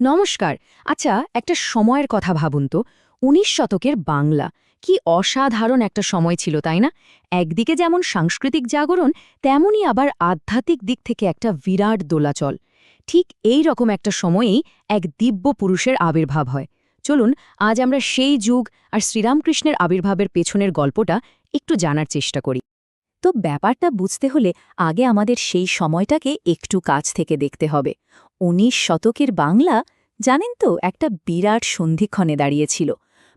নমস্কার। আচ্ছা একটা সময়ের কথা ভাবুন তো। উনিশ শতকের বাংলা, কি অসাধারণ একটা সময় ছিল, তাই না? একদিকে যেমন সাংস্কৃতিক জাগরণ তেমনই আবার আধ্যাত্মিক দিক থেকে একটা বিরাট দোলাচল। ঠিক এই রকম একটা সময়েই এক দিব্য পুরুষের আবির্ভাব হয়। চলুন, আজ আমরা সেই যুগ আর শ্রীরামকৃষ্ণের আবির্ভাবের পেছনের গল্পটা একটু জানার চেষ্টা করি। তো ব্যাপারটা বুঝতে হলে আগে আমাদের সেই সময়টাকে একটু কাছ থেকে দেখতে হবে। উনিশ শতকের বাংলা, জানেন তো, একটা বিরাট সন্ধিক্ষণে দাঁড়িয়েছিল।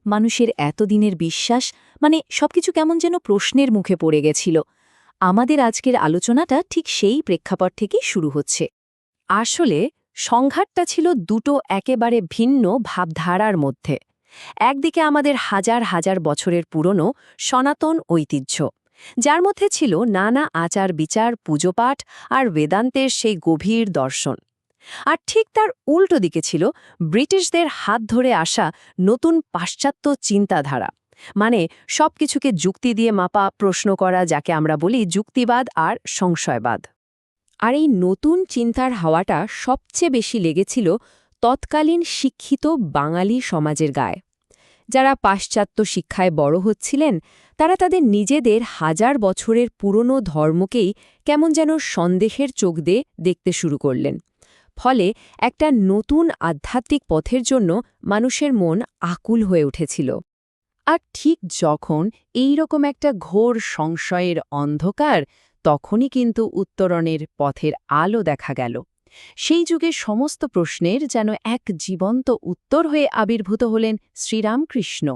মানুষের এতদিনের বিশ্বাস মানে সবকিছু কেমন যেন প্রশ্নের মুখে পড়ে গেছিল। আমাদের আজকের আলোচনাটা ঠিক সেই প্রেক্ষাপট থেকেই শুরু হচ্ছে। আসলে সংঘাতটা ছিল দুটো একেবারে ভিন্ন ভাবধারার মধ্যে। একদিকে আমাদের হাজার হাজার বছরের পুরনো সনাতন ঐতিহ্য যার মধ্যে ছিল নানা আচার বিচার, পুজোপাঠ আর বেদান্তের সেই গভীর দর্শন। আর ঠিক তার উল্টো দিকে ছিল ব্রিটিশদের হাত ধরে আসা নতুন পাশ্চাত্য চিন্তাধারা। মানে সবকিছুকে যুক্তি দিয়ে মাপা প্রশ্ন করা যাকে আমরা বলি যুক্তিবাদ আর সংশয়বাদ। আর এই নতুন চিন্তার হাওয়াটা সবচেয়ে বেশি লেগেছিল তৎকালীন শিক্ষিত বাঙালি সমাজের গায়ে। যারা পাশ্চাত্য শিক্ষায় বড় হচ্ছিলেন, তারা তাদের নিজেদের হাজার বছরের পুরনো ধর্মকেই কেমন যেন সন্দেহের চোখ দিয়ে দেখতে শুরু করলেন। ফলে একটা নতুন আধ্যাত্মিক পথের জন্য মানুষের মন আকুল হয়ে উঠেছিল। আর ঠিক যখন এই রকম একটা ঘোর সংশয়ের অন্ধকার, তখনই কিন্তু উত্তরণের পথের আলো দেখা গেল। সেই যুগে সমস্ত প্রশ্নের যেন এক জীবন্ত উত্তর হয়ে আবির্ভূত হলেন শ্রীরামকৃষ্ণ।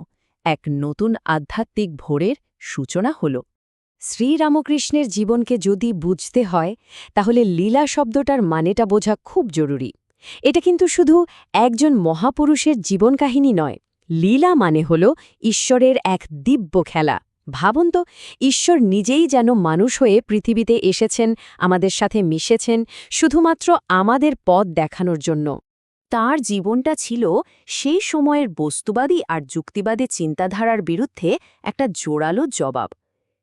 এক নতুন আধ্যাত্মিক ভোরের সূচনা হল। শ্রীরামকৃষ্ণের জীবনকে যদি বুঝতে হয়, তাহলে লীলা শব্দটার মানেটা বোঝা খুব জরুরি। এটা কিন্তু শুধু একজন মহাপুরুষের জীবন কাহিনী নয়, লীলা মানে হল ঈশ্বরের এক দিব্য খেলা। ভাবুন তো, ঈশ্বর নিজেই যেন মানুষ হয়ে পৃথিবীতে এসেছেন, আমাদের সাথে মিশেছেন, শুধুমাত্র আমাদের পথ দেখানোর জন্য। তার জীবনটা ছিল সেই সময়ের বস্তুবাদী আর যুক্তিবাদী চিন্তাধারার বিরুদ্ধে একটা জোরালো জবাব।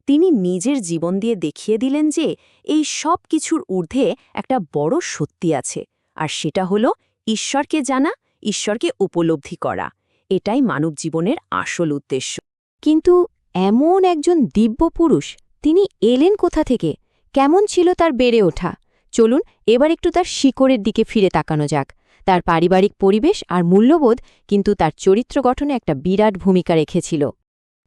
তিনি নিজের জীবন দিয়ে দেখিয়ে দিলেন যে এই সব কিছুর ঊর্ধ্বে একটা বড় সত্যি আছে, আর সেটা হলো ঈশ্বরকে জানা, ঈশ্বরকে উপলব্ধি করা। এটাই মানব জীবনের আসল উদ্দেশ্য। কিন্তু এমন একজন দিব্য পুরুষ, তিনি এলেন কোথা থেকে? কেমন ছিল তার বেড়ে ওঠা? চলুন এবার একটু তার শিকড়ের দিকে ফিরে তাকানো যাক। তার পারিবারিক পরিবেশ আর মূল্যবোধ কিন্তু তার চরিত্র গঠনে একটা বিরাট ভূমিকা রেখেছিল।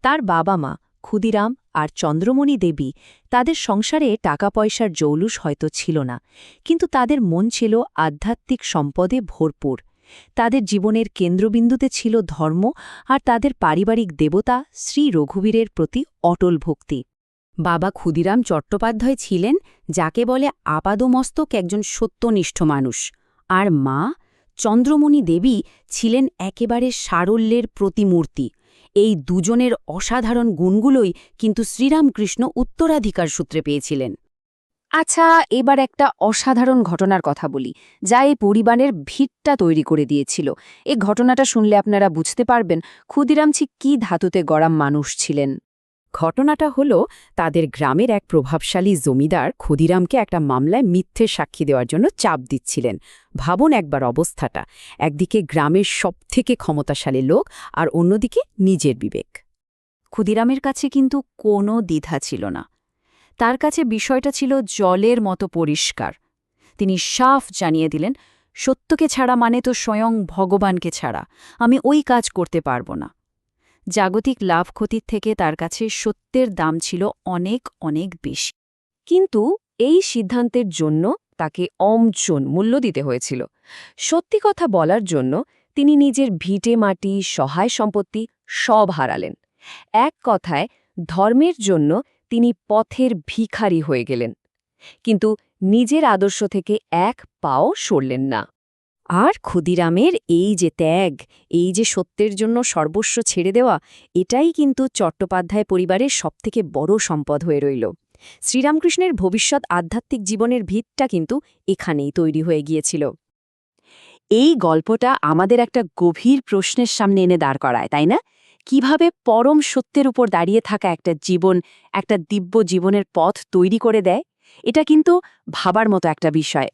তার বাবা মা ক্ষুদিরাম আর চন্দ্রমণি দেবী, তাদের সংসারে টাকা পয়সার জৌলুস হয়তো ছিল না, কিন্তু তাদের মন ছিল আধ্যাত্মিক সম্পদে ভরপুর। তাদের জীবনের কেন্দ্রবিন্দুতে ছিল ধর্ম আর তাদের পারিবারিক দেবতা শ্রী রঘুবীরের প্রতি অটল ভক্তি। বাবা ক্ষুদিরাম চট্টোপাধ্যায় ছিলেন, যাকে বলে আপাদমস্তক একজন সত্যনিষ্ঠ মানুষ। আর মা, চন্দ্রমণি দেবী ছিলেন একেবারে সারল্যের প্রতিমূর্তি। এই দুজনের অসাধারণ গুণগুলোই কিন্তু শ্রীরামকৃষ্ণ উত্তরাধিকার সূত্রে পেয়েছিলেন। আচ্ছা এবার একটা অসাধারণ ঘটনার কথা বলি যা এই পরিবারের ভিতটা তৈরি করে দিয়েছিল। এ ঘটনাটা শুনলে আপনারা বুঝতে পারবেন ক্ষুদিরাম ঠিক কী ধাতুতে গড়াম মানুষ ছিলেন। ঘটনাটা হল তাদের গ্রামের এক প্রভাবশালী জমিদার ক্ষুদিরামকে একটা মামলায় মিথ্যে সাক্ষী দেওয়ার জন্য চাপ দিচ্ছিলেন। ভাবুন একবার অবস্থাটা একদিকে গ্রামের সবথেকে ক্ষমতাশালী লোক আর অন্যদিকে নিজের বিবেক। ক্ষুদিরামের কাছে কিন্তু কোনো দ্বিধা ছিল না। তার কাছে বিষয়টা ছিল জলের মতো পরিষ্কার। তিনি সাফ জানিয়ে দিলেন, সত্যকে ছাড়া মানে তো স্বয়ং ভগবানকে ছাড়া, আমি ওই কাজ করতে পারব না। জাগতিক লাভ ক্ষতির থেকে তার কাছে সত্যের দাম ছিল অনেক অনেক বেশি। কিন্তু এই সিদ্ধান্তের জন্য তাকে অমচন মূল্য দিতে হয়েছিল। সত্যি কথা বলার জন্য তিনি নিজের ভিটে মাটি, সহায় সম্পত্তি সব হারালেন। এক কথায়, ধর্মের জন্য তিনি পথের ভিখারি হয়ে গেলেন। কিন্তু নিজের আদর্শ থেকে এক পাও সরলেন না। আর ক্ষুদিরামের এই যে ত্যাগ, এই যে সত্যের জন্য সর্বস্ব ছেড়ে দেওয়া, এটাই কিন্তু চট্টোপাধ্যায় পরিবারের সবথেকে বড় সম্পদ হয়ে রইল। শ্রীরামকৃষ্ণের ভবিষ্যৎ আধ্যাত্মিক জীবনের ভিতটা কিন্তু এখানেই তৈরি হয়ে গিয়েছিল। এই গল্পটা আমাদের একটা গভীর প্রশ্নের সামনে এনে দাঁড় করায়, তাই না? কীভাবে পরম সত্যের উপর দাঁড়িয়ে থাকা একটা জীবন, একটা দিব্য জীবনের পথ তৈরি করে দেয়, এটা কিন্তু ভাবার মতো একটা বিষয়।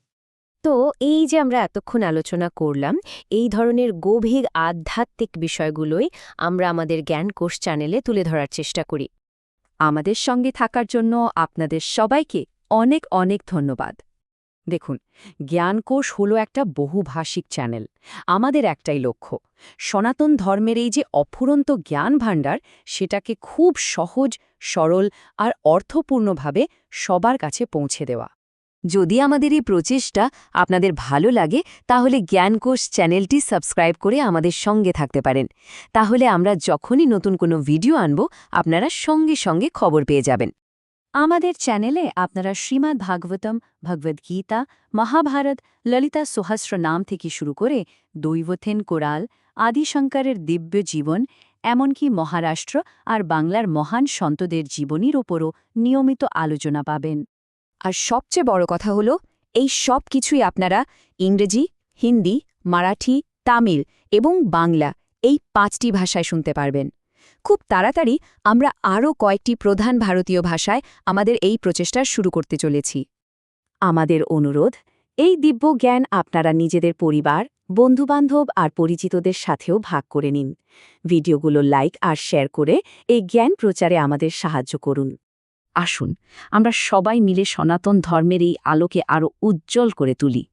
তো এই যে আমরা এতক্ষণ আলোচনা করলাম, এই ধরনের গভীর আধ্যাত্মিক বিষয়গুলোই আমরা আমাদের জ্ঞান জ্ঞানকোষ চ্যানেলে তুলে ধরার চেষ্টা করি। আমাদের সঙ্গে থাকার জন্য আপনাদের সবাইকে অনেক অনেক ধন্যবাদ। দেখুন, জ্ঞানকোষ হলো একটা বহুভাষিক চ্যানেল। আমাদের একটাই লক্ষ্য, সনাতন ধর্মের এই যে অফুরন্ত জ্ঞান ভাণ্ডার সেটাকে খুব সহজ, সরল আর অর্থপূর্ণভাবে সবার কাছে পৌঁছে দেওয়া। যদি আমাদের এই প্রচেষ্টা আপনাদের ভালো লাগে, তাহলে জ্ঞানকোষ চ্যানেলটি সাবস্ক্রাইব করে আমাদের সঙ্গে থাকতে পারেন। তাহলে আমরা যখনই নতুন কোনো ভিডিও আনব, আপনারা সঙ্গে সঙ্গে খবর পেয়ে যাবেন। আমাদের চ্যানেলে আপনারা শ্রীমদ্ ভাগবতম ভগবদ্গীতা মহাভারত, ললিতা সহস্র নাম থেকে শুরু করে দৈবথেন কোরাল, আদিশঙ্করের দিব্য জীবন, এমনকি মহারাষ্ট্র আর বাংলার মহান সন্তদের জীবনীর ওপরও নিয়মিত আলোচনা পাবেন। আর সবচেয়ে বড় কথা হল, এই সব কিছুই আপনারা ইংরেজি, হিন্দি, মারাঠি, তামিল এবং বাংলা এই পাঁচটি ভাষায় শুনতে পারবেন। খুব তাড়াতাড়ি আমরা আরও কয়েকটি প্রধান ভারতীয় ভাষায় আমাদের এই প্রচেষ্টা শুরু করতে চলেছি। আমাদের অনুরোধ, এই দিব্য জ্ঞান আপনারা নিজেদের পরিবার, বন্ধুবান্ধব আর পরিচিতদের সাথেও ভাগ করে নিন। ভিডিওগুলো লাইক আর শেয়ার করে এই জ্ঞান প্রচারে আমাদের সাহায্য করুন। আসুন, আমরা সবাই মিলে সনাতন ধর্মের এই আলোকে আরও উজ্জ্বল করে তুলি।